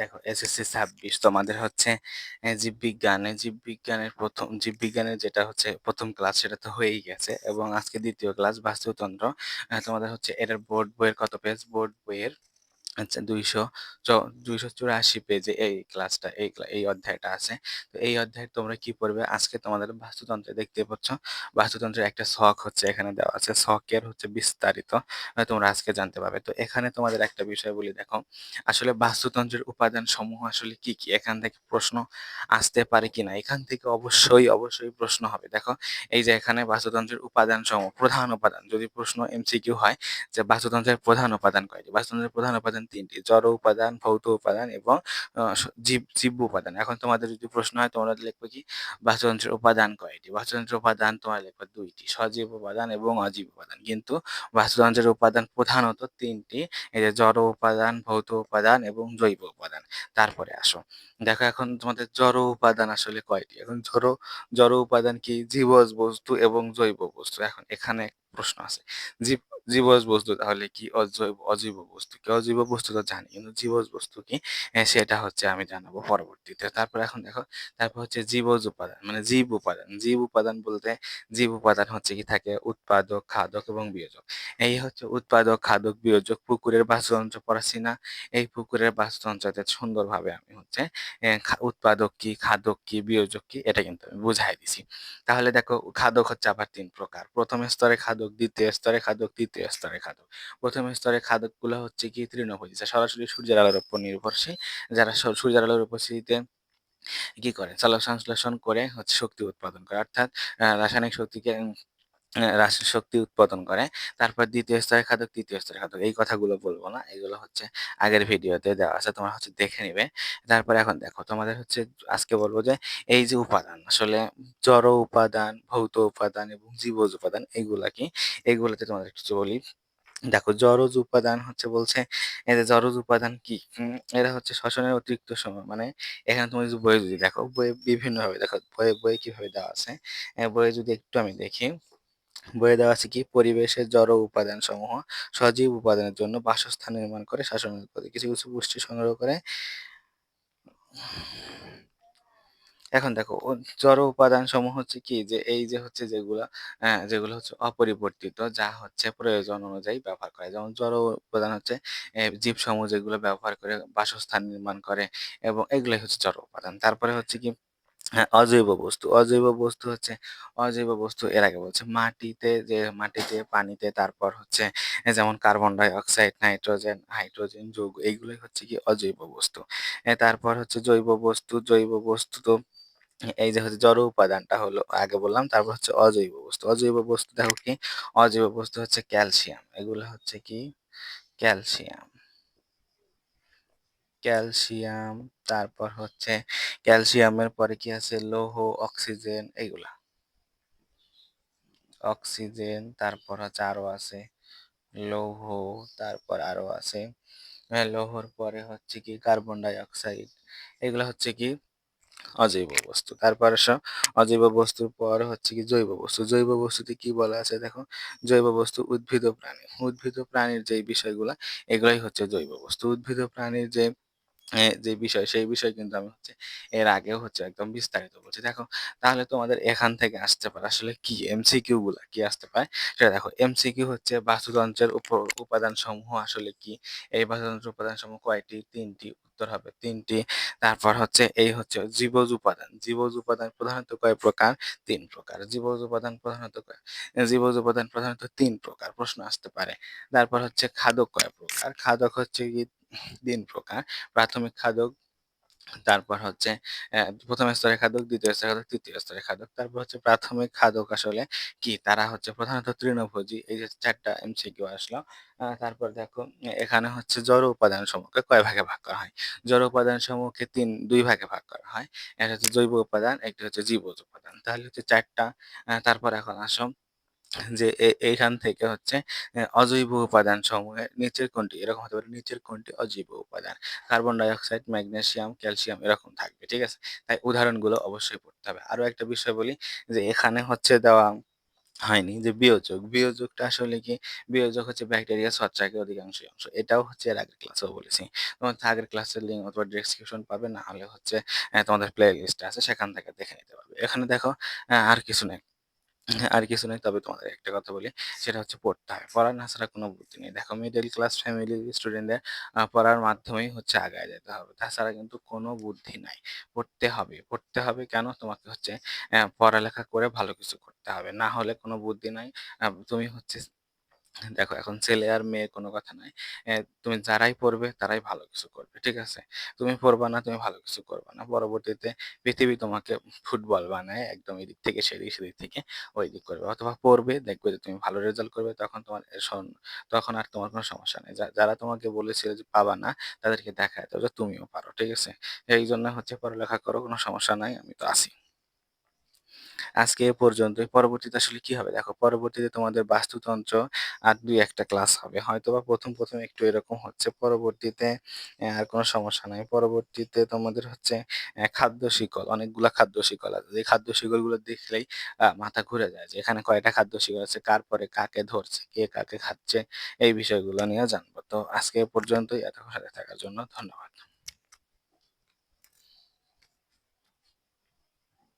দেখো এসএসসি ছাব্বিশ তোমাদের হচ্ছে জীববিজ্ঞানে। জীববিজ্ঞানের প্রথম, জীববিজ্ঞানের যেটা হচ্ছে প্রথম ক্লাস সেটা তো হয়েই গেছে এবং আজকে দ্বিতীয় ক্লাস বাস্তুতন্ত্র তোমাদের হচ্ছে এটার বোর্ড বইয়ের কত পেজ বোর্ড বইয়ের আচ্ছা দুইশো দুইশো চুরাশি পেজে এই ক্লাসটা এই এই অধ্যায়টা আছে। তো এই অধ্যায় তোমরা কি পড়বে? আজকে তোমাদের বাস্তুতন্ত্রে দেখতে পাচ্ছ, বাস্তুতন্ত্রের একটা শখ হচ্ছে এখানে দেওয়া আছে। ছকের হচ্ছে বিস্তারিত তোমরা আজকে জানতে পারবে। তো এখানে তোমাদের একটা বিষয় বলি, দেখো, আসলে বাস্তুতন্ত্রের উপাদান সমূহ আসলে কি কি? এখান থেকে প্রশ্ন আসতে পারে কিনা এখান থেকে অবশ্যই অবশ্যই প্রশ্ন হবে। দেখো, এই যে এখানে বাস্তুতন্ত্রের উপাদান সমূহ প্রধান উপাদান, যদি প্রশ্ন এমসিকিউ হয়, যে বাস্তুতন্ত্রের প্রধান উপাদান কয়টি? বাস্তুতন্ত্রের প্রধান উপাদান তিনটি, জড় উপাদান, ভৌত উপাদান এবং জীব জীব উপাদান। এখন তোমাদের যদি প্রশ্ন হয়, তোমরা লিখবে কি? বাস্তুতন্ত্রের উপাদান কয়টি? বাস্তুতন্ত্রের উপাদান তোমরা লিখবে দুইটি, সজীব উপাদান এবং অজীব উপাদান। কিন্তু বাস্তুতন্ত্রের উপাদান প্রধানত তিনটি, এই যে জড় উপাদান, ভৌত উপাদান এবং জৈব উপাদান। তারপরে আসো। দেখো এখন তোমাদের জড় উপাদান আসলে কয়টি? এখন জড় জড় উপাদান কি? জীবজ বস্তু এবং জৈব বস্তু। এখন এখানে প্রশ্ন আছে। জীব জীবজ বস্তু তাহলে কি অজৈব, অজীব বস্তু? কি অজীব বস্তু তো জানি, কিন্তু জীবজ বস্তু কি সেটা হচ্ছে আমি জানাব পরবর্তীতে। তারপর এখন দেখো, তারপর হচ্ছে জীবজ উপাদান মানে জীব উপাদান। জীব উপাদান বলতে, জীব উপাদান হচ্ছে কি থাকে উৎপাদক, খাদক এবং বিয়োজক। এই হচ্ছে উৎপাদক, খাদক, বিয়োজক, পুকুরের বাস্তুতন্ত্র পড়াচ্ছি না। এই পুকুরের বাস্তুতন্ত্রতে সুন্দরভাবে আমি হচ্ছে উৎপাদক কি, খাদক কি, বিয়োজক কি, এটা কিন্তু আমি বুঝাই দিছি। তাহলে দেখো, খাদক হচ্ছে আবার তিন প্রকার। প্রথম স্তরে খাদক দ্বিতীয় স্তরে খাদক, তৃতীয় স্তরে খাদক। প্রথম স্তরে খাদকগুলো হচ্ছে কি তৃণভোজী। যা সরাসরি সূর্যের আলোর উপর নির্ভরশীল। যারা সূর্যের আলোর উপস্থিতিতে কি করে? চালক সংশ্লেষণ করে হচ্ছে শক্তি উৎপাদন করে। অর্থাৎ রাসায়নিক শক্তিকে রাসায়নিক শক্তি উৎপাদন করে। তারপর দ্বিতীয় স্তরে খাদক, তৃতীয় স্তরে খাদক, এই কথাগুলো বলব না। এগুলো হচ্ছে আগের ভিডিওতে দেওয়া আছে, তোমরা হচ্ছে দেখে নিবে। তারপরে এখন দেখো, তোমাদের হচ্ছে আজকে বলব যে, এই যে উপাদান, আসলে জড় উপাদান, ভৌত উপাদান এবং জীবজ উপাদান, এগুলা কি? এগুলাতে তোমাদের কিছু বলি। দেখো, জড়জ উপাদান হচ্ছে বলছে, এই যে জড়জ উপাদান কি? এরা হচ্ছে শ্বসনের অতিরিক্ত সময় মানে এখানে তুমি বইয়ে যদি দেখো বইয়ে বিভিন্নভাবে, দেখো, বইয়ে বইয়ে কীভাবে দেওয়া আছে বইয়ে যদি একটু আমি দেখি। বইয়ে দেওয়া আছে কি? পরিবেশের জড় উপাদান সমূহ সজীব উপাদানের জন্য বাসস্থান নির্মাণ করে শাসন করে কিছু কিছু পুষ্টি সংগ্রহ করে। এখন দেখো জড় উপাদান সমূহ হচ্ছে কি? যে এই যে হচ্ছে যেগুলা আহ, যেগুলো হচ্ছে অপরিবর্তিত যা হচ্ছে প্রয়োজন অনুযায়ী ব্যবহার করে। যেমন জড় উপাদান হচ্ছে জীব সমূহ যেগুলো ব্যবহার করে বাসস্থান নির্মাণ করে এবং এগুলোই হচ্ছে জড় উপাদান। তারপরে হচ্ছে কি? হ্যাঁ, অজৈব বস্তু। অজৈব বস্তু হচ্ছে অজৈব বস্তু এর আগে বলছে মাটিতে যে মাটিতে পানিতে তারপর হচ্ছে যেমন carbon dioxide nitrogen hydrogen যৌগ এইগুলোই হচ্ছে কি অজৈব বস্তু। তারপর হচ্ছে জৈব বস্তু জৈব বস্তু তো এই যে হচ্ছে জড় উপাদানটা হলো আগে বললাম তারপর হচ্ছে অজৈব বস্তু। অজৈব বস্তু দেখো কি অজৈব বস্তু হচ্ছে ক্যালসিয়াম এগুলো হচ্ছে কি ক্যালসিয়াম। ক্যালসিয়াম তারপর হচ্ছে ক্যালসিয়ামের পরে কি আছে? লৌহ অক্সিজেন এইগুলা। অক্সিজেন তারপর হচ্ছে আরও আছে। লৌহ তারপর আরও আছে। হ্যাঁ, লৌহর পরে হচ্ছে কি? কার্বন ডাই অক্সাইড এগুলো হচ্ছে কি? অজৈব বস্তু। তারপরে অজৈব বস্তুর পর হচ্ছে কি? জৈব বস্তু। জৈব বস্তুতে কি বলা আছে দেখো? জৈব বস্তু উদ্ভিদ প্রাণী। উদ্ভিদ প্রাণীর যে বিষয়গুলা এগুলাই হচ্ছে জৈব বস্তু। উদ্ভিদ প্রাণীর যে যে বিষয়, সেই বিষয় কিন্তু আমি হচ্ছে এর আগেও হচ্ছে একদম বিস্তারিত বলছি। দেখো, তাহলে তোমাদের এখান থেকে আসতে পারে আসলে কি এমসিকিউ গুলা কি আসতে পারে? সেটা দেখো এমসিকিউ হচ্ছে বাস্তুতন্ত্রের উপাদান সমূহ আসলে কি? এই বাস্তুতন্ত্রের উপাদান সমূহ কয়টি? তিনটি। উত্তর হবে তিনটি। তারপর হচ্ছে এই হচ্ছে জীবজ উপাদান। জীবজ উপাদান প্রধানত কয় প্রকার? তিন প্রকার। জীবজ উপাদান প্রধানত কয়? জীবজ উপাদান প্রধানত তিন প্রকার প্রশ্ন আসতে পারে। তারপর হচ্ছে খাদক কয় প্রকার? খাদক হচ্ছে কি? তিন প্রকার। প্রাথমিক খাদক তারপর হচ্ছে আহ, প্রথম স্তরের খাদক দ্বিতীয় স্তরের খাদক তৃতীয় স্তরের খাদক তারপর হচ্ছে প্রাথমিক খাদক আসলে কি? তারা হচ্ছে প্রধানত তৃণভোজী এই যে চারটা এমসিকিউ আসলো। আহ, তারপর দেখো এখানে হচ্ছে জড় উপাদান সমূহকে কয় ভাগে ভাগ করা হয়? জড় উপাদান সমূহকে তিন দুই ভাগে ভাগ করা হয়। একটা হচ্ছে জৈব উপাদান একটা হচ্ছে জীবজ উপাদান। তাহলে হচ্ছে চারটা তারপর এখন আসো। যে এইখান থেকে হচ্ছে অজৈব উপাদান সমূহের নিচের কোনটি এরকম হতে পারে নিচের কোনটি অজৈব উপাদান carbon dioxide magnesium calcium এরকম থাকবে, ঠিক আছে তাই উদাহরণগুলো অবশ্যই পড়তে হবে আরও একটা বিষয় বলি, যে এখানে হচ্ছে দেওয়া হয়নি, যে বিয়োজক। বিয়োজকটা আসলে কি? বিয়োজক হচ্ছে ব্যাকটেরিয়া ছত্রাকের অধিকাংশই অংশ। এটাও হচ্ছে এর আগের ক্লাসেও বলেছি। তোমার আগের ক্লাসের লিঙ্ক অথবা ডেসক্রিপশন পাবে, না হলে হচ্ছে তোমাদের প্লে লিস্টে আছে, সেখান থেকে দেখে নিতে পারবে। এখানে দেখো আর কিছু নাই। আর কিছু নেই তবে তোমাদের একটা কথা বলি, সেটা হচ্ছে পড়তে হয়। পড়ার না ছাড়া কোনো বুদ্ধি নেই। দেখো মিডল ক্লাস ফ্যামিলির স্টুডেন্টদের পড়ার মাধ্যমেই হচ্ছে আগায় যেতে হবে। তাছাড়া কিন্তু কোনো বুদ্ধি নাই। পড়তে হবে। পড়তে হবে কেন? তোমাকে হচ্ছে পড়ালেখা করে ভালো কিছু করতে হবে। না হলে কোনো বুদ্ধি নাই। তুমি হচ্ছে দেখো এখন ছেলে আর মেয়ের কোনো কথা নাই। তুমি যারাই পড়বে তারাই ভালো কিছু করবে। ঠিক আছে? তুমি পড়বা না, তুমি ভালো কিছু করবা না। পরবর্তীতে পৃথিবী তোমাকে ফুটবল বানায় একদম এদিক থেকে সেদিক, সেদিক থেকে ওইদিক করবে। অথবা পড়বে দেখবে যে তুমি ভালো রেজাল্ট করবে তখন তোমার তখন আর তোমার কোনো সমস্যা নেই। যারা তোমাকে বলেছিল যে পাবা না তাদেরকে দাও যে তুমিও পারো। ঠিক আছে? এই জন্য হচ্ছে পড়ালেখা করো কোনো সমস্যা নাই। আমি তো আছি। আজকে এ পর্যন্তই। পরবর্তীতে আসলে কি হবে? দেখো পরবর্তীতে তোমাদের বাস্তুতন্ত্র আর দুই একটা ক্লাস হবে। হয়তো বা প্রথম প্রথম একটু এরকম হচ্ছে। পরবর্তীতে আর কোনো সমস্যা নাই। পরবর্তীতে তোমাদের হচ্ছে খাদ্য শিকল, অনেকগুলা খাদ্য শিকল আছে। যে খাদ্য শিকলগুলো দেখলেই মাথা ঘুরে যায় যে এখানে কয়টা খাদ্য শিকল আছে, কার পরে কাকে ধরছে, কে কাকে খাচ্ছে এই বিষয়গুলো নিয়ে জানব। তো আজকে এ পর্যন্তই। এতক্ষণ সাথে থাকার জন্য ধন্যবাদ।